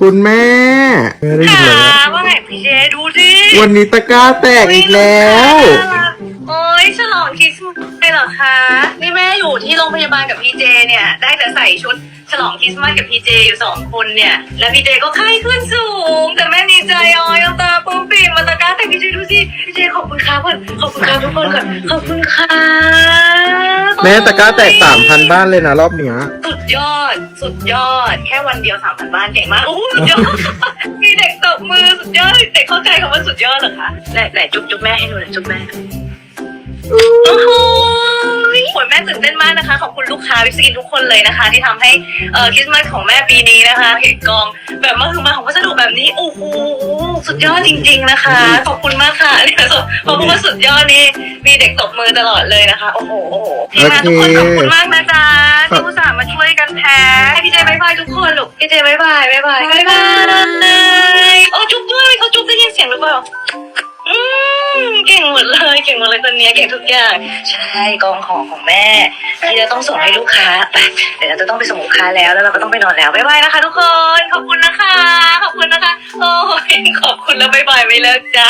คุณแม่แม่ได้ยินเลยค่ะว่าไงพี่เจดูสิวันนี้ตะกร้าแตกอีกแล้ว โอ้ยฉลองคริสต์มาสเลยเหรอคะ นี่แม่อยู่ที่โรงพยาบาลกับพี่เจเนี่ย ได้แต่ใส่ชุดฉลองคริสต์มาสกับพี่เจอยู่สองคนเนี่ย แล้วพี่เจก็ไข้ขึ้นสูง แต่แม่ดีใจออยน้ำตาปุ้มปิ่มมาตะกร้าแต่พี่เจดูสิ พี่เจขอบคุณครับก่อนขอบคุณครับทุกคนก่อนขอบคุณค่ะ แม่ตะกร้าแตกสามพันบ้านเลยนะรอบเนี้ย สุดยอด สุดยอด แค่วันเดียวสามพันบ้านเก่งมากโอ้โหสุดยอด มีเด็กตบมือสุดยอด เด็กเข้าใจคำว่าสุดยอดเหรอคะไหนไหนจุ๊บจุ๊บแม่ให้หนูหน่อยจุ๊บแม่ โอ้โหโหแม่ตื่นเต้นมากนะคะ ขอบคุณลูกค้าวิสกินทุกคนเลยนะคะ ที่ทำให้เอ่อคริสต์มาสของแม่ปีนี้นะคะ เห็นกองแบบมาคือมาของวัสดุแบบนี้ โอ้โห สุดยอดจริง ๆนะคะ ขอบคุณมากค่ะเนี่ยพอพูดว่าสุดยอดนี่มีเด็กตบมือตลอดเลยนะคะ โอ้โหโอ้โหทีมงานทุกคนขอบคุณมากนะจ๊ะที่อุตส่าห์มาช่วยกันแพ้ให้พี่เจบายบายทุกคนลูกพี่เจบายบายบายบายบายบายโอ้จุ๊บด้วยเขาจุ๊บได้ยินเสียงหรือเปล่าอืมเก่งหมดเลยเก่งหมดเลยคนเนี้ยเก่งทุกอย่าง ใช่กองของของแม่ที่จะต้องส่งให้ลูกค้าไปเดี๋ยวเราจะต้องไปส่งลูกค้าแล้วแล้วเราก็ต้องไปนอนแล้วบ๊ายบายนะคะ ทุกคนขอบคุณนะคะ แล้วบายบายไม่เลิกจ้า